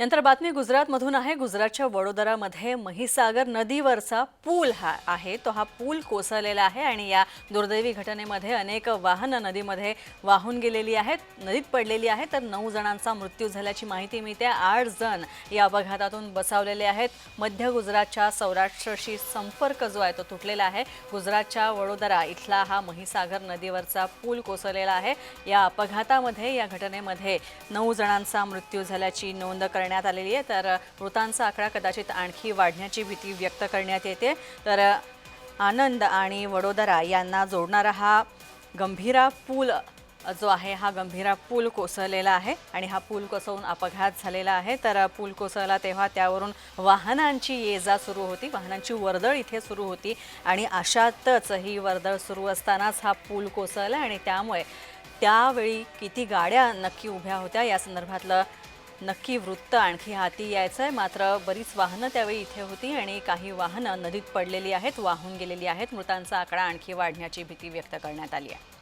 नंतर बातमी गुजरातमधून आहे. गुजरातच्या वडोदरामध्ये महिसागर नदीवरचा पूल हा आहे. तो हा पूल कोसळलेला आहे आणि या दुर्दैवी घटनेमध्ये अनेक वाहनं नदीमध्ये वाहून गेलेली आहेत. नदीत पडलेली आहेत तर नऊ जणांचा मृत्यू झाल्याची माहिती मिळते आठ जण या अपघातातून बचावलेले आहेत. मध्य गुजरातच्या सौराष्ट्रशी संपर्क जो आहे तो तुटलेला आहे. गुजरातच्या वडोदरा इथला हा महिसागर नदीवरचा पूल कोसळलेला आहे. या अपघातामध्ये या घटनेमध्ये नऊ जणांचा मृत्यू झाल्याची नोंद करण्यात करण्यात आलेली आहे. तर मृतांचा आकडा कदाचित आणखी वाढण्याची भीती व्यक्त करण्यात येते. तर आनंद आणि वडोदरा यांना जोडणारा हा गंभीरा पूल जो आहे हा गंभीरा पूल कोसळलेला आहे आणि हा पूल कोसळून अपघात झालेला आहे. तर पूल कोसळला तेव्हा त्यावरून वाहनांची ये जा सुरू होती. वाहनांची वर्दळ इथे सुरू होती आणि अशातच ही वर्दळ सुरू असतानाच हा पूल कोसळला आणि त्यामुळे त्यावेळी किती गाड्या नक्की उभ्या होत्या या संदर्भातलं नक्की वृत्त आणखी हाती यायचं आहे मात्र बरीच वाहनं त्यावेळी इथे होती आणि काही वाहनं नदीत पडलेली आहेत वाहून गेलेली आहेत. मृतांचा आकडा आणखी वाढण्याची भीती व्यक्त करण्यात आली आहे.